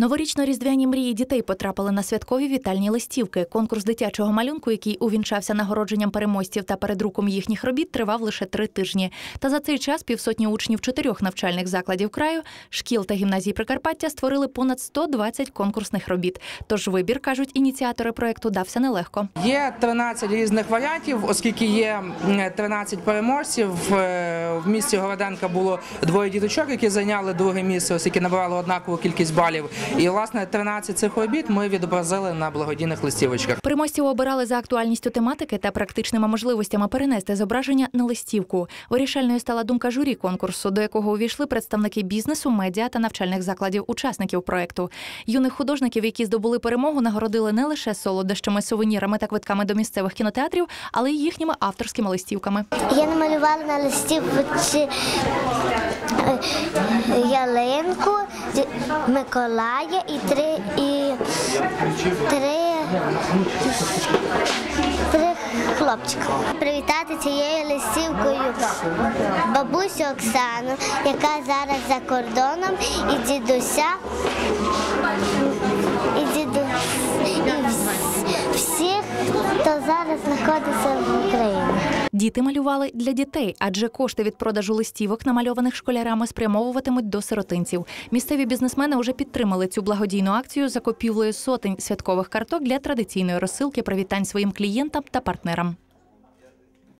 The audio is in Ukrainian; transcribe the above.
Новорічно-різдвяні мрії дітей потрапили на святкові вітальні листівки. Конкурс дитячого малюнку, який увінчався нагородженням переможців та передруком їхніх робіт, тривав лише три тижні. Та за цей час півсотні учнів чотирьох навчальних закладів краю, шкіл та гімназій Прикарпаття створили понад 120 конкурсних робіт. Тож вибір, кажуть ініціатори проекту, дався нелегко. Є 13 різних варіантів, оскільки є м, 13 переможців. Е, В місті Городенка було двоє діточок, які зайняли друге місце, оскільки набрали однакову кількість балів. І власне 13 цих робіт ми відобразили на благодійних листівочках. Переможців обирали за актуальністю тематики та практичними можливостями перенести зображення на листівку. Вирішальною стала думка журі конкурсу, до якого увійшли представники бізнесу, медіа та навчальних закладів учасників проекту. Юних художників, які здобули перемогу, нагородили не лише солодощами, сувенірами та квитками до місцевих кінотеатрів, але й їхніми авторськими листівками. Я намалювала на листівці ялинку, Миколая і три і три, три хлопчика. Привітати цією листівкою бабусю Оксану, яка зараз за кордоном, і дідуся, і діду, і всіх, хто зараз знаходиться в Україні. Діти малювали для дітей, адже кошти від продажу листівок, намальованих школярами, спрямовуватимуть до сиротинців. Місцеві бізнесмени вже підтримали цю благодійну акцію закупівлею сотень святкових карток для традиційної розсилки привітань своїм клієнтам та партнерам.